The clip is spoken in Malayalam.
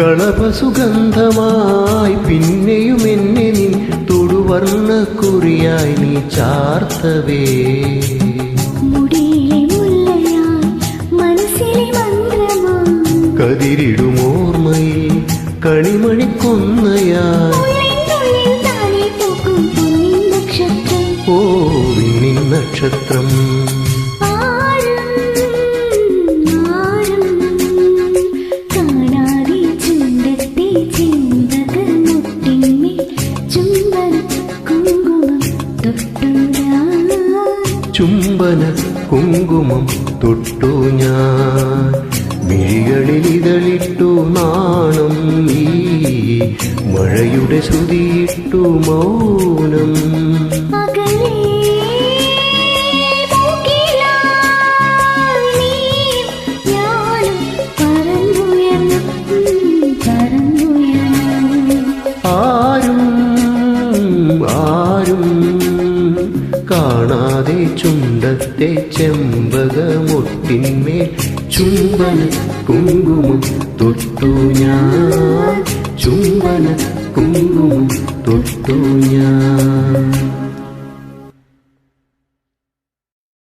കളപസുഗന്ധമായി പിന്നെയും എന്നെ നിൻ തൊടുവർണ കുറിയായി നീ ചാർത്തവേ. കതിരിടുമോർമ്മയിൽ നക്ഷത്രം. ഓ വിണ്ണിൻ നക്ഷത്രം. ചുംബന കുങ്കുമം തൊട്ടു ഞാൻ. മിഴികളിൽ ഇതളിട്ടു നാണം നീ. മഴയുടെ ശ്രുതിയിട്ടു മൗനം. ആരും ആരും കാണാതെ ചുണ്ടത്തെ ചെമ്പകമൊട്ടിന്മേൽ ചുംബന കുങ്കുമം തൊട്ടു ഞാൻ. ചുംബന കുങ്കുമം തൊട്ടു ഞാൻ.